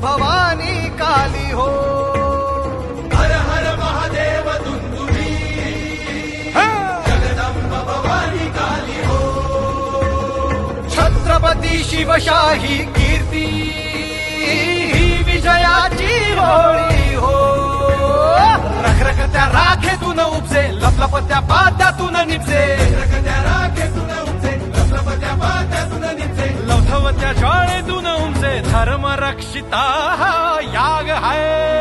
भवानी काली हो। हर हर महादेव दुंदुबी भवानी काली हो। छत्रपति शिवशाही कीर्ति। शाळेतून उमचे धर्म रक्षिता याग हाय.